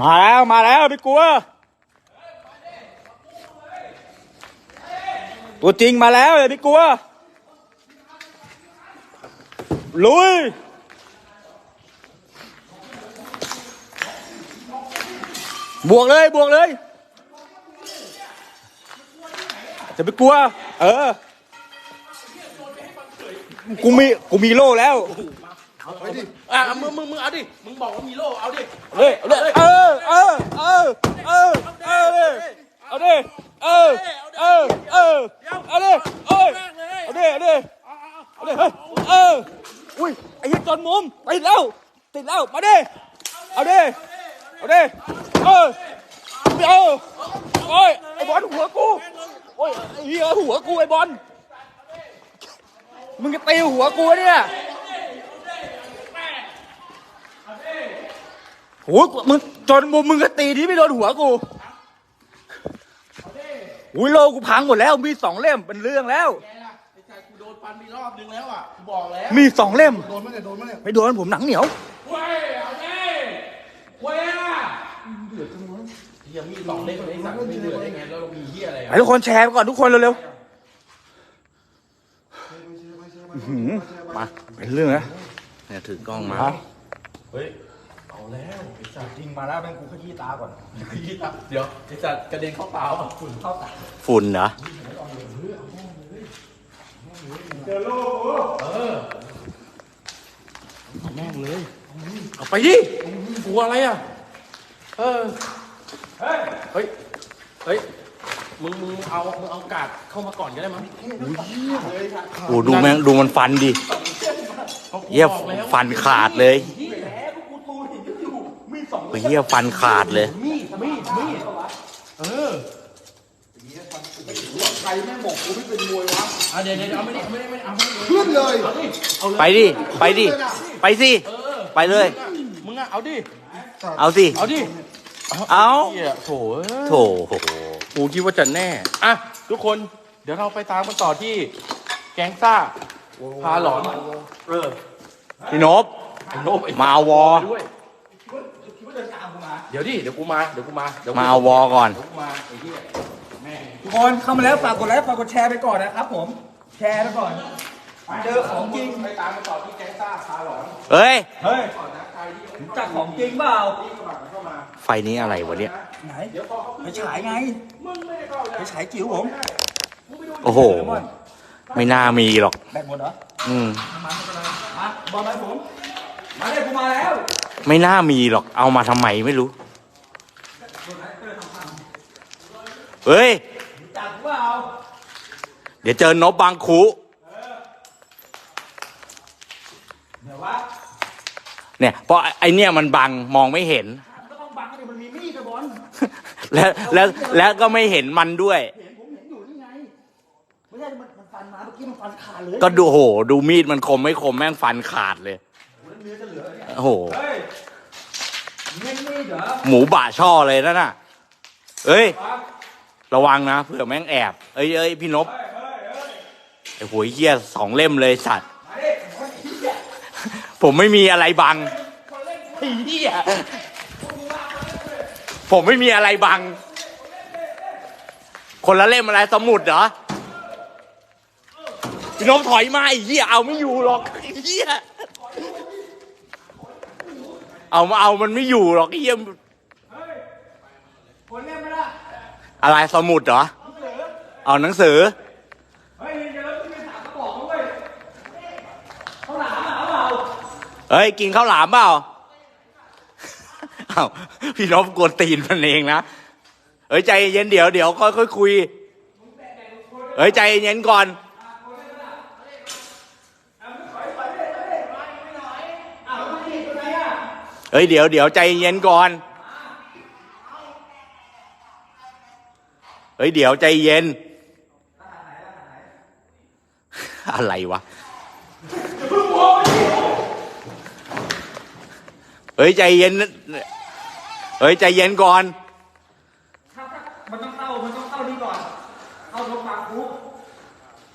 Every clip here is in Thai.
มาแล้วมาแล้วไม่กลัว ตัวจริงมาแล้วอย่าไปกลัว ลุยบวกเลยบวกเลย จะไปกลัว เออ กูมีกูมีโล่แล้ว อะมึงมึงมึงเอาดิ มึงบอกว่ามีโล่เอาดิ เฮ้ยเอาดิเออเออเออเออเออเอาดิเออเออเออเอาดิเอ้ยเอาดิเอาดิเอาดิเฮ้ยเอออุ้ยไอ้ยี่จนมุมติดแล้วติดแล้วมาดิเอาดิเอาดิเออเออโอ้ยไอ้บอลหัวกูโอ้ยไอ้เหี้ยหัวกูไอ้บอลมึงจะตีหัวกูเนี่ย โอ้ยมึงจนมุมมึงก็ตีที่ไม่โดนหัวกูอุ้ยโลกูพังหมดแล้วมีสองเล่มเป็นเรื่องแล้วไอ้ชายกูโดนฟันไปรอบนึงแล้วอะกูบอกแล้วมีสองเล่มโดนไหมเนี่ยโดนไหมเนี่ยไม่โดนผมหนังเหนียวเว้ยเอาดิเว้ยอะเดือดจังวะเฮียมีสองเล่มไอ้สัตว์ไม่เดือดได้ไงแล้วเรามีเฮียอะไรไปอะทุกคนแชร์ไปก่อนทุกคนเร็วๆอื้อหือมาเป็นเรื่องนะเนี่ยถือกล้องมามาเฮ้ย เอาแล้วไอ้สัตว์จริงมาแล้วแม่งกูขยี้ตาก่อนยี่ตับเดี๋ยวไอ้สัตว์กระเด็นเข้าเปล่าอะฝุ่นเข้าตาฝุ่นเหรอเอาแม่งเลยเอาไปดิกลัวอะไรอะเออเฮ้ยเฮ้ยเฮ้ยมึงมึงเอามึงเอากาดเข้ามาก่อนก็ได้มั้งโอ้ดูแม่งดูมันฟันดิพราะกูเหี้ยบอกแล้วฟันขาดเลย เหี้ย ฟันขาดเลย มีดมีดมีดเออใครแม่งบอกกูไม่เป็นมวยวะอะเดี๋ยวเดี๋ยวเอาไม่ได้ไม่ได้ไม่ได้เอาไม่ได้ขึ้นเลยเอาดิเอาเลยไปดิ ไปดิ ไปสิไปเลย มึงอะเอาดิเอาสิ เอาดิเอาเหี้ยโถเอ้ยโถกูคิดว่าจะแน่อะทุกคนเดี๋ยวเราไปตามกันต่อที่แก๊งซ่าพาหลอนเออพี่นบไอ้โนบไอ้มาเอาว อด้วยเดี๋ยวดิเดี๋ยวกูมาเดี๋ยวกูมาดี๋ยวกูมาเอาวอก่อน เดี๋ยวกูมาไอ้เหี้ยแม่งทุกคนเข้ามาแล้วฝากกดไลค์ฝากกดแชร์ไปก่อนนะครับผม แชร์ไปก่อน เจอของจริง ไปตามกันต่อที่แก๊งซ่าพาหลอนเฮ้ย เฮ้ยก่อนนะใครที่รู้จักของจริงเปล่า ที่สมัครเข้ามาไฟนี้อะไรวะเนี่ย ไหน เดี๋ยวพอเขาไปฉายไง มึงไม่ได้เข้าไปเลยฉายจิ๋วผมโอ้โหไม่น่ามีหรอก แบตหมดเหรออืมมาไม่เป็นไรมาบอลไปผม มาเลยกูมาแล้ว ไม่น่ามีหรอกเอามาทำไมไม่รู้ เฮ้ย จักเปล่าเดี๋ยวเจอนบบางคูเดี๋ยววะเนี่ยเพราะไอเนี่ยมันบังมองไม่เห็น มันก็ต้องบังกันดิมันมีมีดกับบอลแล้วแล้วแล้วก็ไม่เห็นมันด้วย เห็นผมเห็นอยู่นี่ไงไม่ใช่มันมันฟันมาเมื่อกี้มันฟันขาดเลย ก็ดูโห ดูมีดมันคมไม่คมแม่งฟันขาดเลย เนื้อจะเหลือเนี่ยโอ้โหเฮ้ยมีดมีดเหรอหมูบ่าช่อเลยนั่นน่ะเอ้ย ครับระวังนะเผื่อแม่งแอบ เอ้ยเอ้ยพี่นพเฮ้ยเฮ้ยเฮ้ยไอ้หัวเหี้ยสองเล่มเลยสัตว์ มาดิโอ้ยเหี้ยผมไม่มีอะไรบังไอ้เหี้ยผมไม่มีอะไรบัง คนละเล่มอะไรสมุดเหรอพี่นพถอยมาไอ้เหี้ยเอาไม่อยู่หรอกไอ้เหี้ย เอามาเอามันไม่อยู่หรอกไอ้เหี้ยคนเล่นไม่ได้อะไรสมุดเหรอ เอาหนังสือ เฮ้ยเดี๋ยวเราต้องไปถามกระบอกเขาเว้ยเขาหลามหาเปล่าเฮ้ยกินข้าวหลามเปล่าอ้าวพี่นพกวนตีนมันเองนะเฮ้ยใจเย็นเดี๋ยวเดี๋ยวค่อยค่อยคุย เฮ้ยใจเย็นก่อน เฮ้ยเดี๋ยวเดี๋ยวใจเย็นก่อน เฮ้ยเดี๋ยวใจเย็น อะไรวะ เฮ้ยใจเย็นนะเฮ้ยใจเย็นก่อนถ้าถ้ามันต้องเข้า มันต้องเข้านี่ก่อน เข้ารถบางคุก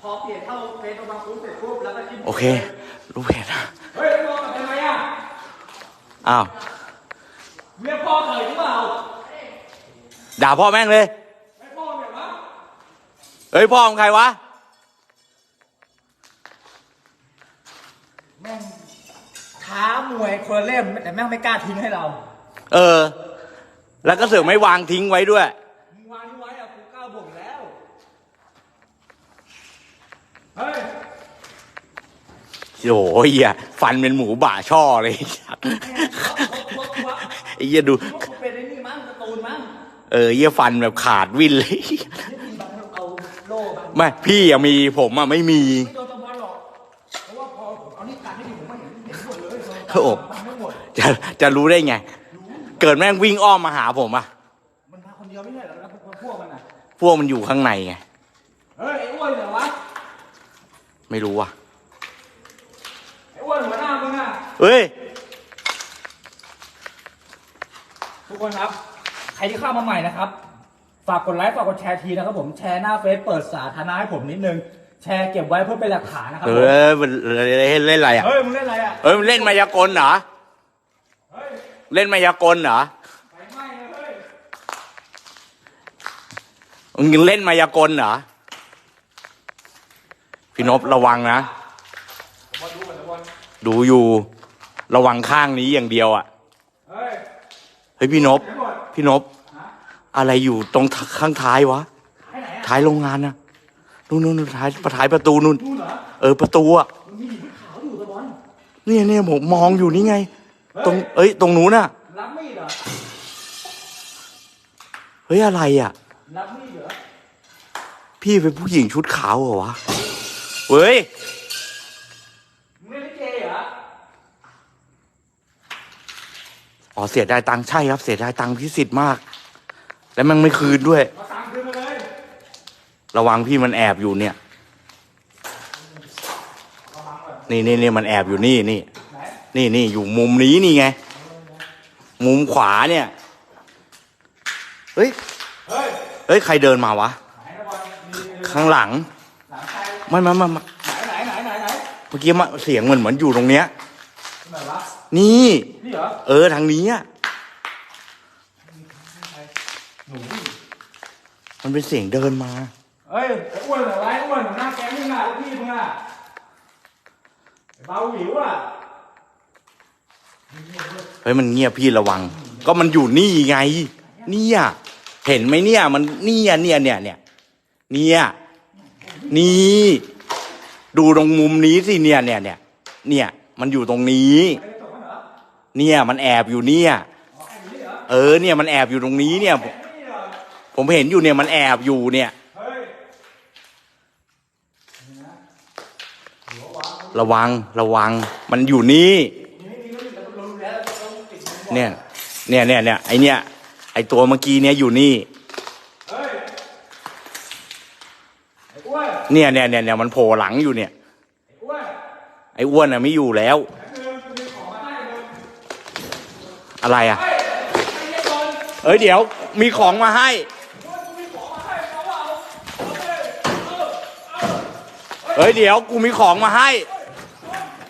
พอเปลี่ยนเข้าเป็นรถบางคุกเสร็จปุ๊บแล้วก็จิ้มโอเค รู้เห็นนะเฮ้ยม องกับทำไมอะอ้าวเมียพ่อพ่อเคยหรือเปล่าด่าพ่อแม่งเลยไม่พ่อเนี่ยวะเฮ้ยพ่อของใครวะท้ามวยคนละเล่มแต่แม่งไม่กล้าทิ้งให้เราเออ แล้วก็เสือกไม่วางทิ้งไว้ด้วย มึงวางที่ไว้อะกูกล้าบ่งแล้วเฮ้ย โอ้ยเหี้ยฟันเป็นหมูบ่าช่อเลยไอ้เหี้ยดู เป็นไอ้นี่มั้งการ์ตูนมั้งเออเหี้ยฟันแบบขาดวิ่นเลยนี่บางเอาโล่บางไม่พี่อะมีผมอะไม่มี ไม่โดนตะบอลหรอก เพราะว่าพอผมเอานี่กันให้ดีผมไม่เห็นเห็นหมดเลยโอ้โหบังไม่หมดจะจะรู้ได้ไง เกิดแม่งวิ่งอ้อมมาหาผมอะมันมาคนเดียวไม่ใช่เหรอแล้วพวกมันอะ พวกมันอยู่ข้างในไง เฮ้ยไอ้อ้วนเหรอวะ ไม่รู้ว่ะ วนหัวหน้ามึงอะเฮ้ย ทุกคนครับ ใครที่เข้ามาใหม่นะครับ ฝากกดไลค์ฝากกดแชร์ทีนะครับผมแชร์หน้าเฟซเปิดสาธารณะให้ผมนิดนึง แชร์เก็บไว้เพื่อเป็นหลักฐานนะครับเอผมอมันเล่นเล่นอะไรอะเฮ้ยมึงเล่นอะไรอะเฮ้ยมันเล่นมายากลเหรอ เฮ้ยเล่นมายากลเหรอไฟไหม้เลยเฮ้ยมึงเล่นมายากลเหรอ พี่นพระวังนะ ดูอยู่ระวังข้างนี้อย่างเดียวอะเฮ้ยเฮ้ยพี่นพไปหมดพี่นพอะไรอยู่ตรงข้างท้ายวะไปไหนอะท้ายโรงงานนะนู่นนู่นท้ายท้ายประตูนู่นนู่นเหรอเออประตูอะมันมีหินขาวอยู่ตะบอลเนี่ยเนี่ยผมมองอยู่นี่ไง ตรง เอ้ย ตรงนู้นน่ะรับมีดเหรอเฮ้ยอะไรอะรับมีดเหรอพี่เป็นผู้หญิงชุดขาวเหรอวะ เฮ้ย มึงเล่นลิเกเหรอ อ๋อเสียดายตังค์ใช่ครับ เสียดายตังค์พิสิทธิ์มาก แล้วมันไม่คืนด้วยมาตามคืนมาเลยระวังพี่มันแอบอยู่เนี่ยนี่นี่นี่มันแอบอยู่นี่นี่ ไหนนี่นี่อยู่มุมนี้นี่ไง มุมขวาเนี่ย เฮ้ย เฮ้ยเฮ้ย ใครเดินมาวะ ไหนตะบอลมีข้างหลังหลังใครไม่ไม่ไม่ไม่ไหนไหนไหนไหนไหนเมื่อกี้มาเสียงเหมือนเหมือนอยู่ตรงเนี้ยไหนวะ นี่นี่เหรอเออทางนี้อะหนูมันเป็นเสียงเดินมาเฮ้ยไอ้อ้วนเหรอวะไอ้อ้วนหัวหน้าแก๊งมึงอะลูกพี่มึงอะไอ้เบาหวิวอะเฮ้ยมันเงียบพี่ระวัง ก็มันอยู่นี่ไง เนี่ยเห็นไหมเนี่ยมันเนี่ยเนี่ยเนี่ยเนี่ยเนี่ยนี่ดูตรงมุมนี้สิเนี่ยเนี่ยเนี่ยเนี่ย มันอยู่ตรงนี้ ไอ้ตกมัน เนี่ยมันแอบอยู่เนี่ยเออเนี่ยมันแอบอยู่ตรงนี้เนี่ย ผมเห็นอยู่เนี่ยมันแอบอยู่เนี่ยระวังระวัง มันอยู่นี่เนี่ยเนี่ยเนี่ยเนี่ยไอเนี่ย ไอตัวเมื่อกี้เนี่ยอยู่นี่เนี่ยเนี่ยเนี่ยเนี่ยมันโผล่หลังอยู่เนี่ยไอ้อ้วนไอ้อ้วนอะไม่อยู่แล้ว แป๊บนึงกูมีของมาให้มึง อะไรอะเฮ้ยไอ้เหี้ยโดนเอ้ยเดี๋ยวมีของมาให้กูมีของมาให้เขาเอาเอาเลยเอ้ยเดี๋ยวกูมีของมาให้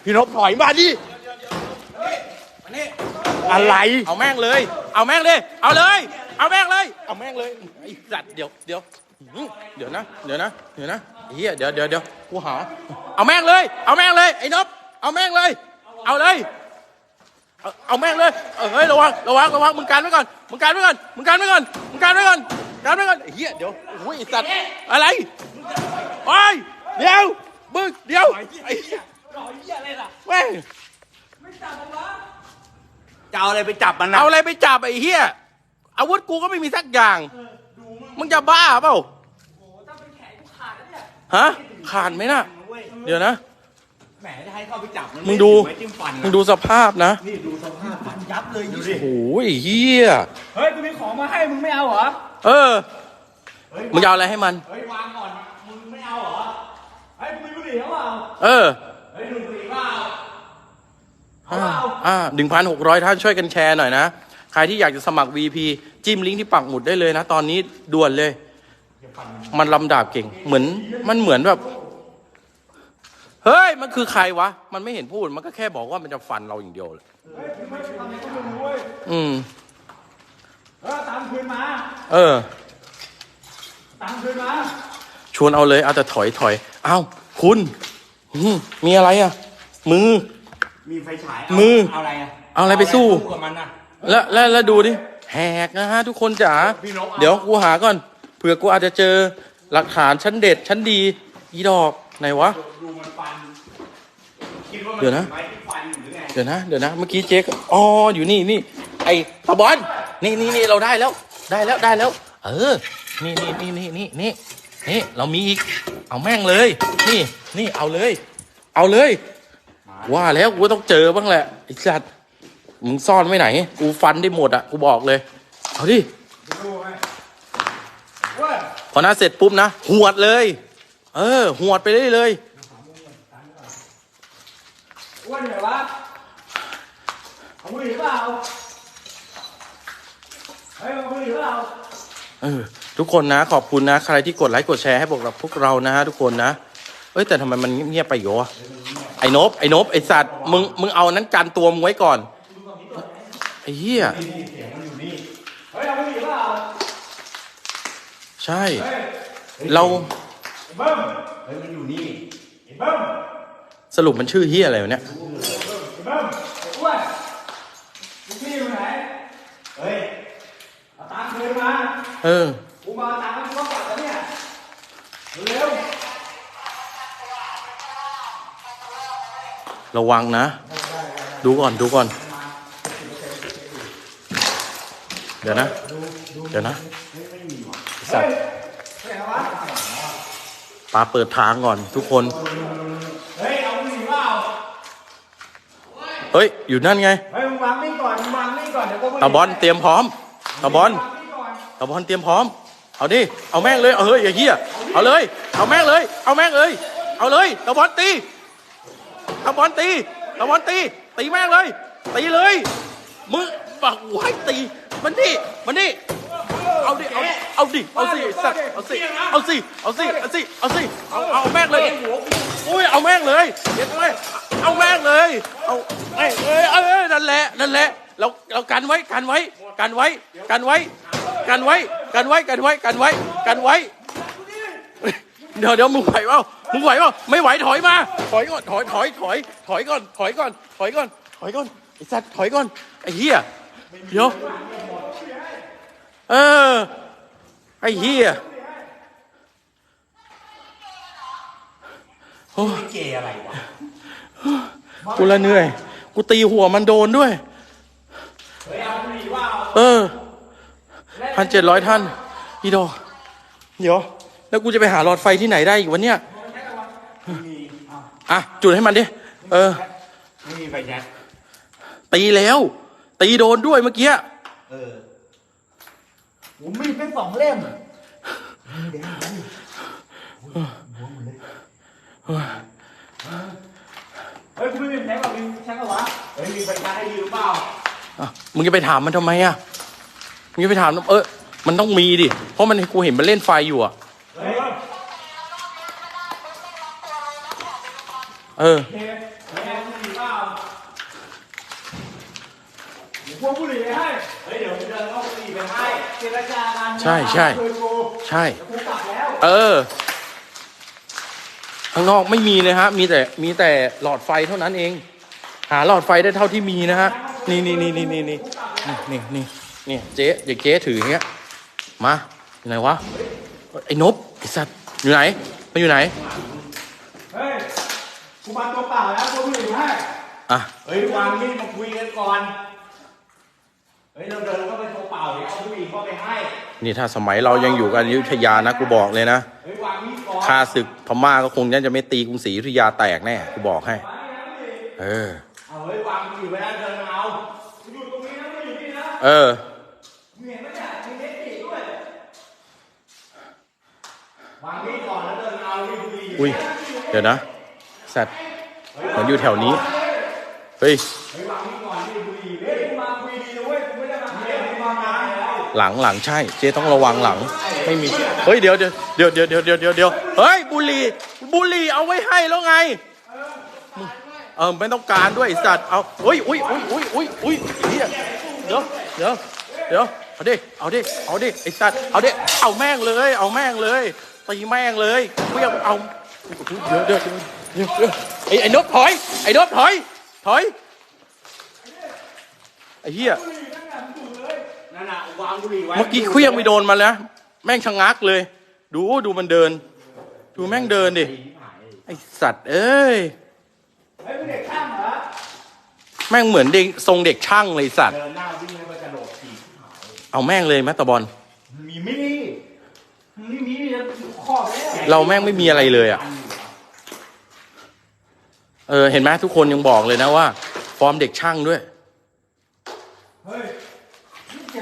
พี่นพถอยมาดิมานี่อะไร เอาแม่งเลย เอาแม่งเลย เอาเลย เอาแม่งเลย เอาแม่งเลยไอ้สัตว์เดี๋ยวเดี๋ยวอื้อเดี๋ยวนะ เดี๋ยวนะ เดี๋ยวนะไอ้เฮียเดี๋ยวเดี๋ยวเดี๋ยวกูหา เอาแม่งเลย เอาแม่งเลย ไอ้นพเอาแม่งเลย เอาเลย เอาเอาแม่งเลยเออเฮ้ยระวังระวังระวังมึงกันไว้ก่อนมึงกันไว้ก่อนมึงกันไว้ก่อนมึงกันไว้ก่อนกันไว้ก่อนไอ้เฮียเดี๋ยวโอ้ยไอ้สัตว์อะไรโอ้ยเดี๋ยวมึงเดี๋ยวไอ้เหี้ยหล่อเหี้ยอะไรล่ะแม่งไม่จับมันวะจะเอาอะไรไปจับมันนะเอาอะไรไปจับไอ้เหี้ยอาวุธกูก็ไม่มีสักอย่างมึงจะบ้าเปล่าโอ้โหถ้าเป็นแขนกูขาดแล้วเนี่ยฮะขาดไหมน่ะเดี๋ยวนะ แหมจะให้เข้าไปจับมันมึงดูไจิ้มฟันมึงดูสภาพนะนี่ดูสภาพฟันยับเลยดูดิ โอ้ยเหี้ยเฮ้ย กูมีของมาให้มึงไม่เอาเหรอ เออมึงจะเอาอะไรให้มัน เฮ้ยวางก่อน มึงไม่เอาเหรอ เฮ้ยมึงมีบุหรี่เขาเปล่าเออเฮ้ยดูดบุหรี่เปล่าอ่า อ่าหนึ่งพันหกร้อยท่านช่วยกันแชร์หน่อยนะ ใครที่อยากจะสมัคร VP จิ้มลิงก์ที่ปักหมุดได้เลยนะ ตอนนี้ด่วนเลย มันลำดาบเก่ง เหมือนมันเหมือนแบบ เฮ้ย มันคือใครวะ มันไม่เห็นพูด มันก็แค่บอกว่ามันจะฟันเราอย่างเดียวเลยอืมคืนมา เออตังค์คืนมา ชวนเอาเลย เอาแต่ถอยถอย เอ้า คุณอืมมีอะไรอะ มือ มีไฟฉาย มือ เอาอะไรอะเอาอะไรไปสู้กับมันอะแล้วแล้วแล้วดูดิ แหกนะฮะ ทุกคนจ๋าพี่นกเอาเดี๋ยวกูหาก่อน เผื่อกูอาจจะเจอหลักฐานชั้นเด็ดชั้นดี อีดอกไหนวะดู มันฟันคิดว่ามัเดี๋ยวนะ ไม้ที่ฟันอยู่หรือไงเดี๋ยวนะเดี๋ยวนะเมื่อกี้เจ๊กอ๋ออยู่นี่นี่ไอ้ตาบอลนี่นี่นี่เราได้แล้ว ได้แล้วได้แล้ว เออ นี่นี่นี่นี่นี่นี่นี่เรามีอีกเอาแม่งเลย นี่นี่เอาเลย เอาเลย ว่าแล้วกูต้องเจอบ้างแหละไอ้สัตว์มึงซ่อนไว้ไหน กูฟันได้หมดอะกูบอกเลย เอาดิพอหน้าเสร็จปุ๊บนะหวดเลย เออหวดไปได้เลย อ้วนเหรอวะเอาบุหรี่เปล่าเฮ้ยเอาบุหรี่เปล่าเออทุกคนนะขอบคุณนะ ใครที่กดไลค์กดแชร์ให้พวกเราพวกเรานะฮะทุกคนนะเอ้ยแต่ทำไมมันเงียบๆไปโยะไอ้นบไอ้นบไอ้สัตว์มึงมึงเอานั้นกันตัวมึงไว้ก่อนไอ้เหี้ยเฮ้ยเอาบุหรี่เปล่าใช่ เราไอ้เบิ้มเฮ้ยมันอยู่นี่ไอ้เบิ้ม สรุปมันชื่อเหี้ยอะไรวะเนี่ยไอ้เบิ้มไอ้อ้วนมึงพี่อยู่ไหน เฮ้ยเอาตังค์คืนมาเออกูมาเอาตังค์แล้วกูก็กลับแล้วเนี่ย เร็วระวังนะ ดูก่อนดูก่อน เดี๋ยวนะ เดี๋ยวนะไอ้สัตว์ปาเปิดทางก่อนทุกคนๆเฮ้ยเอาบุหรี่เปล่า เฮ้ย อยู่นั่นไงเฮ้ยมึงวางนี่ก่อนมึงวางนี่ก่อนเดี๋ยวก็บุหรี่ตาบอลเตรียมพร้อมตาบอลวางนี่ก่อนตาบอลเตรียมพร้อม เอาดิ เอาแม่งเลย เอาเฮ้ยอย่าเหี้ย เอาเลย เอาแม่งเลย เอาแม่งเลย เอาเลยตาบอลตีตาบอลตีตาบอลตี ตีแม่งเลย ตีเลย มึงบักไว้ตี มันนี่ มันนี่ เอาดิ เอาเอาดิ เอาสิสัตว์เอาสิ เอาสิ เอาสิ เอาสิ เอาสิ เอาเอาแม่งเลยอุ้ย เอาแม่งเลยเด็ดเลยเอาแม่งเลย เอาเอ้ยเอ้ยเอ้ยนั่นแหละ นั่นแหละ เรา เรากันไว้ กันไว้ กันไว้ กันไว้ กันไว้ กันไว้ กันไว้ กันไว้ กันไว้ เดี๋ยวเดี๋ยวมึงไหวเปล่ามึงไหวเปล่าไม่ไหวถอยมา ถอยก่อน ถอย ถอย ถอย ถอยก่อน ถอยก่อน ถอยก่อน ถอยก่อน ไอ้สัตว์ถอยก่อน ไอ้เหี้ย เดี๋ยว เออ ไอ้เหี้ยโอ้ยเกย์อะไรวะกูละเหนื่อย กูตีหัวมันโดนด้วยเฮ้ยเอาบุหรี่เปล่าเออพันเจ็ดร้อยท่าน อีดอกเดี๋ยว แล้วกูจะไปหาหลอดไฟที่ไหนได้อีกวันเนี้ยอะ จุดให้มันดิ เออไม่มีไฟแช็กตีแล้ว ตีโดนด้วยเมื่อกี้ เออ ผมมีดเป็นสองเล่มเฮ้ยกูไม่มีแท็กหรอกมีแท็กเหรอวะเฮ้ยมีไฟแช็กให้ยืมเปล่าอะมึงจะไปถามมันทำไมอะมึงจะไปถามเออมันต้องมีดิ เพราะมันกูเห็นมันเล่นไฟอยู่อะเฮ้ยเออเฮ้ยเฮ้ยเอาบุหรี่เปล่าเดี๋ยวพวกบุหรี่ไปให้ เข้าบุหรี่ไปให้เจรจากันใช่ใช่ คืนกูใช่ กูกลับแล้วเออ ข้างนอกไม่มีเลยฮะ มีแต่ มีแต่หลอดไฟเท่านั้นเอง หาหลอดไฟได้เท่าที่มีนะฮะ นี่นี่นี่นี่นี่นี่นี่นี่นี่เจ๊อย่าเจ๊ถืออย่างเงี้ย มาอยู่ไหนวะ ไอ้นบไอ้สัตว์อยู่ไหน มันอยู่ไหน เฮ้ยกูมาตัวเปล่าแล้วกูบุหรี่ให้อะ เฮ้ยวางมีดมาคุยกันก่อนเฮ้ยเราเดินเข้าไปตัวเปล่าเดี๋ยวเอาบุหรี่เข้าไปให้ นี่ถ้าสมัยเรายังอยู่กันอยุธยานะกูบอกเลยนะเฮ้ยวางมีดก่อนข้าศึกพม่าก็คงจะไม่ตีกรุงศรีอยุธยาแตกแน่กูบอกให้ เออ เอาเฮ้ยวางบุหรี่ไว้แล้วเดินมาเอาอยู่ตรงนี้นะไม่อยู่นี่นะเออมึงเห็นไหมเนี่ยมีเล็กอีกด้วย วางมีดก่อนแล้วเดินมาเอามีดบุหรี่อุ้ย เดี๋ยวนะสัตว์เหมือนอยู่แถวนี้ เฮ้ย เฮ้ยวางมีดก่อน หลังหลังใช่ เจ๊ต้องระวังหลัง ไม่มี เฮ้ยเดี๋ยวเดี๋ยวเดี๋ยวเดี๋ยวเดี๋ยวเดี๋ยวเดี๋ยวเดี๋ยวเฮ้ยบุหรี่บุหรี่เอาไว้ให้แล้วไงเออไม่ต้องการด้วยไอ้สัตว์เอาอุ้ยอุ้ยอุ้ยอุ้ยอุ้ยอุ้ยเหี้ยเดี๋ยวเดี๋ยวเดี๋ยวเอาดิเอาดิเอาดิไอ้สัตว์เอาดิเอาแม่งเลย เอาแม่งเลยตีแม่งเลยเพียงเอาเดี๋ยวเดี๋ยวเดี๋ยวเดี๋ยวไอ้ไอ้นบถอยไอ้นบถอยถอยไอ้เหี้ย นั่นน่ะวางบุหรี่ไว้เมื่อกี้เคลี้ยงไม่โดนมันแล้ว แม่งชะงักเลย ดูดูมันเดิน ดูแม่งเดินดิไอสัตว์ เอ้ยเฮ้ยเป็นเด็กช่างเหรอแม่งเหมือนเด็กทรงเด็กช่างเลยสัตว์เดินหน้าวิ่งแล้วก็กระโดดถีบเอาแม่งเลยแมตตาบอลมีไม่ดีมีมีมีแล้วข้อไปแล้วเราแม่งไม่มีอะไรเลยอะเออเห็นไหมทุกคนยังบอกเลยนะว่า ฟอร์มเด็กช่างด้วยเฮ้ย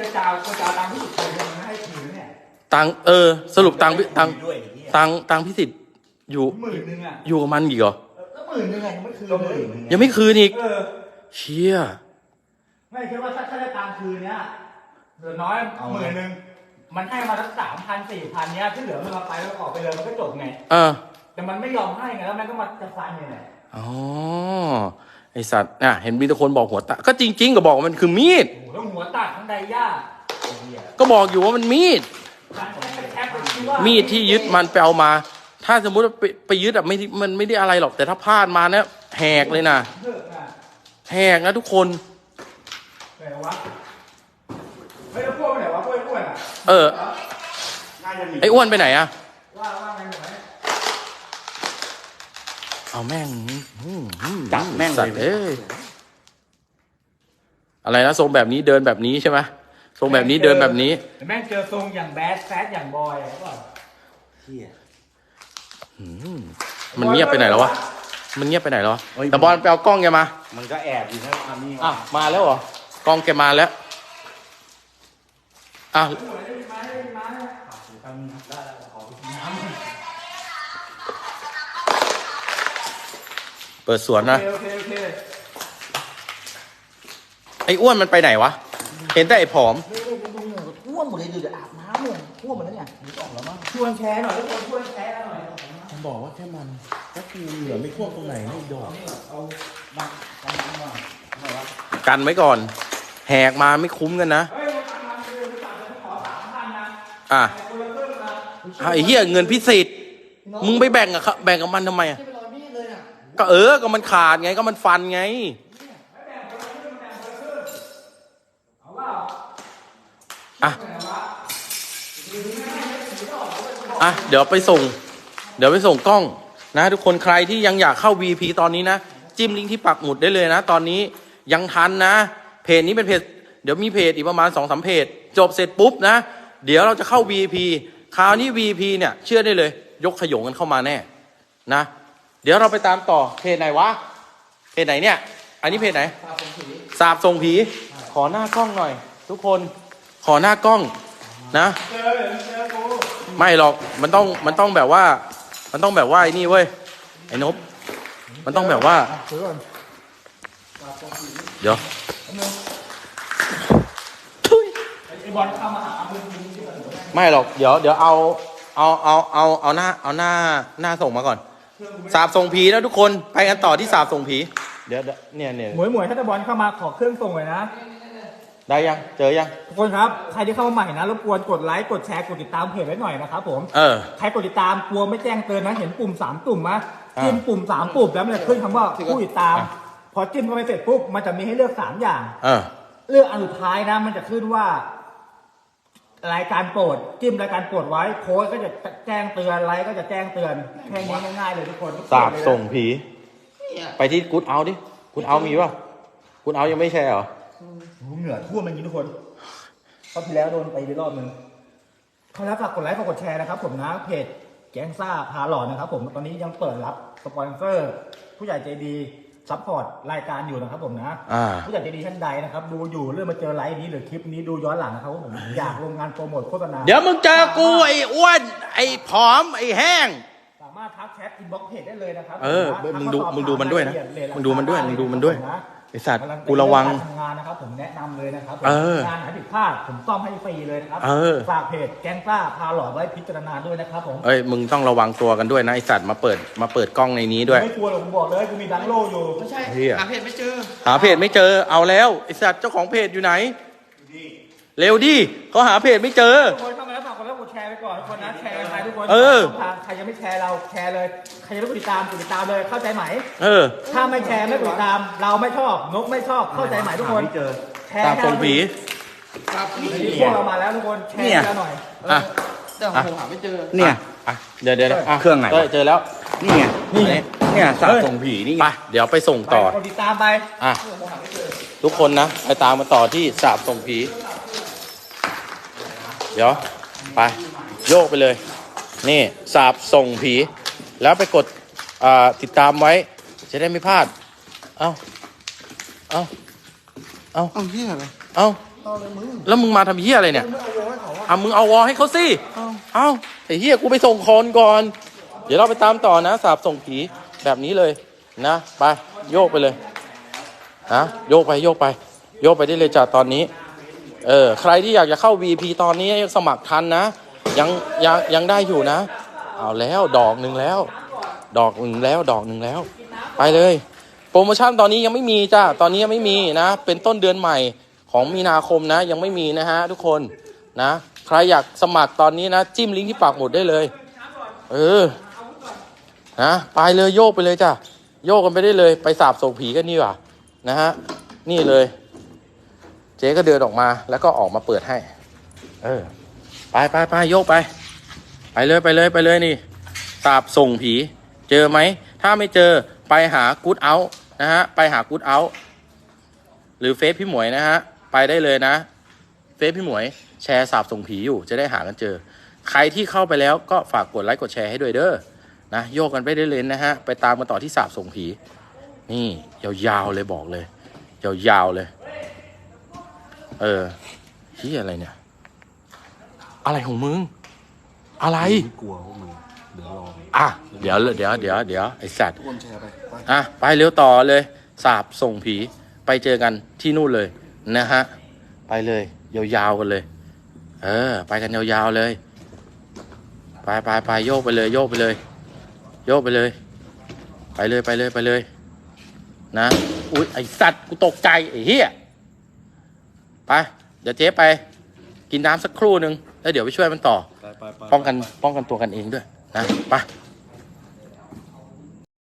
นี่เจรจาเจรจาตามที่สุดเลยมันให้ถือเนี่ย ตังเออ สรุปตังตังด้วยไอ้เหี้ยตังตังพิสิทธิ์อยู่หมื่นหนึงอะอยู่กับมันอีกเหรอก็หมื่นหนึงอะยังไม่คืนเลยยังไม่คืนอีกเออ เชี่ยไม่คิดว่าถ้าถ้าได้ตังค์คืนเนี้ยเหลือน้อยหมื่นหนึง มันให้มาสักสามพันสี่พันเนี้ยที่เหลือมันมาไปแล้วออกไปเลยมันก็จบไงเออแต่มันไม่ยอมให้ไงแล้วมันก็มาจะฟันเนี่ยแหละอ๋อไอสัตว์น่ะเห็นมีแต่คนบอกหัวตะก็จริง ๆ ก็บอกว่ามันคือมีดโอ้โห แล้วหัวตัดทั้งใดย่าก็บอกอยู่ว่ามันมีดการแท็กแท็กเป็นที่ว่ามีดที่ยึดมันไปเอามา ถ้าสมมุติว่าไปไปยึดอะไม่ได้มันไม่ได้อะไรหรอกแต่ถ้าพลาดมาเนี่ยแหกเลยนะเลิกอะแหกนะทุกคน ไหนวะเฮ้ยแล้วพวกไหนวะพวกไอ้พวกอะเออ น่าจะหนีไอ้อ้วนไปไหนอะว่าว่าไงไหนเอาแม่งอืมอืมจับแม่งสัตเลยว์เอ้ย อะไรนะทรงแบบนี้เดินแบบนี้ใช่ไหมทรงแบบนี้เดินแบบนี้แต่แม่งเจอทรงอย่างแบดแซดอย่างบอยอะก็เหี้ยมันเงียบไปไหนแล้ววะมันเงียบไปไหนแล้ววะแต่บอลไปเอากล้องแกมามันก็แอบอยู่นะอันนี้อะมาแล้วเหรอกล้องแกมาแล้วอะเปิดสวนนะ โอเคโอเค ไอ้อ้วนมันไปไหนวะ เห็นแต่ไอ้ผอมท่วมหมดเลยดูเดี๋ยวอาบน้ำเลยท่วมหมดแล้วเนี่ยนึกออกแล้วมั้งชวนแชร์หน่อยทุกคนชวนแชร์หน่อยบอกว่าแค่มันก็คือเหลือไม่ท่วมตรงไหนไม่ดอกกันไว้ก่อน แหกมาไม่คุ้มกันนะเฮ้ยมันทำมันเลยมันตัดเลยขอสามพันนะอะคนละครึ่งนะไอ้เหี้ยเงินพิเศษมึงไปแบ่งกับเขาแบ่งกับมันทำไมอะไม่เป็นรอยมีดเลยอะก็เออก็มันขาดไงก็มันฟันไง เอาว่า อะ อะ เดี๋ยวไปส่ง เดี๋ยวไปส่งกล้องนะ ทุกคนใครที่ยังอยากเข้า VP ตอนนี้นะ จิ้มลิงก์ที่ปักหมุดได้เลยนะ ตอนนี้ยังทันนะ เพจนี้เป็นเพจ เดี๋ยวมีเพจอีกประมาณ2องสเพจ จบเสร็จปุ๊บนะ เดี๋ยวเราจะเข้า VP คราวนี้ VP เนี่ย เชื่อได้เลย ยกขยงกันเข้ามาแน่ นะ เดี๋ยวเราไปตามต่อเพจไหนวะ เพจไหนเนี่ย อันนี้เพจไหนสาบส่งผี ขอหน้ากล้องหน่อย ทุกคน ขอหน้ากล้องนะ ไม่หรอกมันต้องมันต้องแบบว่า มันต้องแบบว่าไอ้นี่เว้ยไอ้นบมันต้องแบบว่า เดี๋ยวไอ้บอลเข้ามาหามึงไม่หรอกเดี๋ยวเดี๋ยวเอาเอาเอาเอาเอาหน้าเอาหน้าหน้าส่งมาก่อนสาบส่งผีนะทุกคนไปกันต่อที่สาบส่งผีเดี๋ยวเดี๋ยวเนี่ยเนี่ยหมวยหมวยถ้าตะบอลเข้ามาขอเครื่องส่งเลยนะ ได้ยัง เจอยัง ทุกคนครับ ใครที่เข้ามาใหม่นะรบกวนกดไลค์ กดแชร์ กดติดตามเพจไว้หน่อยนะครับผม เออ ใครกดติดตามกลัวไม่แจ้งเตือนนะ เห็นปุ่มสามปุ่มมะอ่าจิ้มปุ่มสามปุ่มแล้วมันจะขึ้นคำว่าผู้ติดตามอะพอจิ้มเข้าไปเสร็จปุ๊บ มันจะมีให้เลือกสามอย่าง เออ เลือกอันสุดท้ายนะ มันจะขึ้นว่ารายการโปรดจิ้มรายการโปรดไว้โค้ดก็จะแจ้งเตือนไลค์ก็จะแจ้งเตือนแค่นี้ง่ายๆเลยทุกคนสาบส่งผี ไปที่กูดเอาดิกูดเอามีป่ะกูดเอายังไม่แชร์เหรอ เหงื่อท่วมอย่างนี้ทุกคนคราวที่แล้วโดนไปไปรอบนึงเขาแล้วฝากกดไลค์ฝากกดแชร์นะครับ ผมนะเพจแก๊งซ่าพาหลอนนะครับ ผมตอนนี้ยังเปิดรับสปอนเซอร์ ผู้ใหญ่ใจดีซัพพอร์ตรายการอยู่นะครับผมนะ อ่า ผู้ใหญ่ใจดีท่านใดนะครับ ดูอยู่เรื่องมาเจอไลฟ์นี้หรือคลิปนี้ดูย้อนหลังนะครับว่าผมอยากลงงานโปรโมทโฆษณา เดี๋ยวมึงเจอกูไอ้อ้วน ไอ้ผอม ไอ้แห้ง สามารถทักแชทอินบ็อกเพจได้เลยนะครับเออผมนะมึงดูทักข้อสอบมึงดูมันด้วยนะรายละเอีดมึงดูมันด้วยมึงดูมันด้วยะ ไอ้สัตว์กำลังกูระวังเป็นเอการทำงานนะครับผมแนะนำเลยนะครับผมเอองานไหนผิดพลาดผมซ่อมให้ฟรีเลยนะครับเออ ฝากเพจแก๊งซ่าพาหลอดไว้พิจารณาด้วยนะครับผมเอ้ยมึงต้องระวังตัวกันด้วยนะไอ้สัตว์มาเปิดมาเปิดกล้องในนี้ด้วย ไม่กลัวหรอกผมบอกเลยกูมีดังโล่อยู่ไม่ใช่เหี้ย หาเพจไม่เจอหาเพจไม่เจอเอาแล้วไอ้สัตว์เจ้าของเพจอยู่ไหน เร็วดิเขาหาเพจไม่เจอ ทุกคนเข้ามาแล้วฝากกดไลค์กดแชร์ไปก่อนทุกคนนะแชร์ไป ทุกคนเออ ช่งทางใครยังไม่แชร์เราแชร์เลย ใครยังไม่กดติดตามกดติดตามเลย เข้าใจไหม เออ ถ้าไม่แชร์ไม่กดติดตาม เราไม่ชอบ นกไม่ชอบ เข้าใจไหมทุกคนแชร์ตามทรงผี นี่พวกเรามาแล้วทุกคน แชร์เนี่ยกันหน่อย อะ แต่ของผมหาไม่เจอ เนี่ย อะ เดี๋ยวเดี๋ยวอะเครื่องไหนวะเเจอแล้ว นี่ไงนี่ไง เนี่ยสาบส่งผีนี่ไง ไป เดี๋ยวไปส่งไปต่อ กดติดตามไป อะ ทุกคนนะ ไปตามมาต่อที่สาบส่งผี เดี๋ยว ไป โยกไปเลย นี่สาบส่งผี แล้วไปกดอ่าติดตามไว้ จะได้ไม่พลาด เอ้า เอ้า เอ้าเอาเฮียอะไรเอ้าเอาเลยมึงแล้วมึงมาทำเฮียอะไรเนี่ยไม่เอาวงให้เขาอะอะมึงเอาวอลให้เขาสิ เอ้าไอ้เฮียกูไปส่งคนก่อน เดี๋ยวเราไปตามต่อนะสาบส่งผีแบบนี้เลยนะ ไปโยกไปเลยนะโยกไปโยกไป โยกไปได้เลยจ้ะตอนนี้ เออใครที่อยากจะเข้า VP ตอนนี้สมัครทันนะ ยังยังยังได้อยู่นะ เอาแล้วดอกหนึ่งแล้ว ดอกหนึ่งแล้วดอกหนึ่งแล้ว ไปเลย โปรโมชั่นตอนนี้ยังไม่มีจ้าตอนนี้ยังไม่มีนะ เป็นต้นเดือนใหม่ของมีนาคมนะ ยังไม่มีนะฮะทุกคนนะใครอยากสมัครตอนนี้นะจิ้มลิงก์ที่ปักหมุดได้เลย เออนะไปเลยโยกไปเลยจ้ะโยกกันไปได้เลย ไปสาบส่งผีกันนี่หว่านะฮะนี่เลย เจ๊ก็เดินออกมาแล้วก็ออกมาเปิดให้ เออ ไปไปไปโยกไป ไปเลยไปเลยไปเลยนี่สาบส่งผี เจอไหม ถ้าไม่เจอไปหากู๊ดเอาท์นะฮะ ไปหากู๊ดเอาท์หรือเฟซพี่หมวยนะฮะ ไปได้เลยนะ เฟซพี่หมวย แชร์สาบส่งผีอยู่จะได้หากันเจอ ใครที่เข้าไปแล้วก็ฝากกดไลค์กดแชร์ให้ด้วยเด้อนะโยกกันไปได้เลยนะฮะ ไปตามกันต่อที่สาบส่งผี นี่ยาวๆเลยบอกเลยยาวๆเลย เออที่อะไรเนี่ย อะไรของมึง อะไรกลัวพวกมึงเดี๋ยวรออะ เดี๋ยว เดี๋ยว เดี๋ยว เดี๋ยว ไอสัตว์ ทุกคนแชร์ไปไป อะ ไปเร็วต่อเลย สาบส่งผี ไปเจอกันที่นู่นเลยนะฮะ ไปเลย ยาวๆกันเลย เออ ไปกันยาวๆเลย ไปไปไปโยกไปเลย โยกไปเลย โยกไปเลย ไปเลยไปเลยไปเลย นะ อุ๊ย ไอสัตว์ กูตกใจไอ้เหี้ย ไป เดี๋ยวเจ๊ไป กินน้ำสักครู่หนึ่ง แล้วเดี๋ยวไปช่วยมันต่อ ไปไปไป ป้องกันป้องกันตัวกันเองด้วยนะไป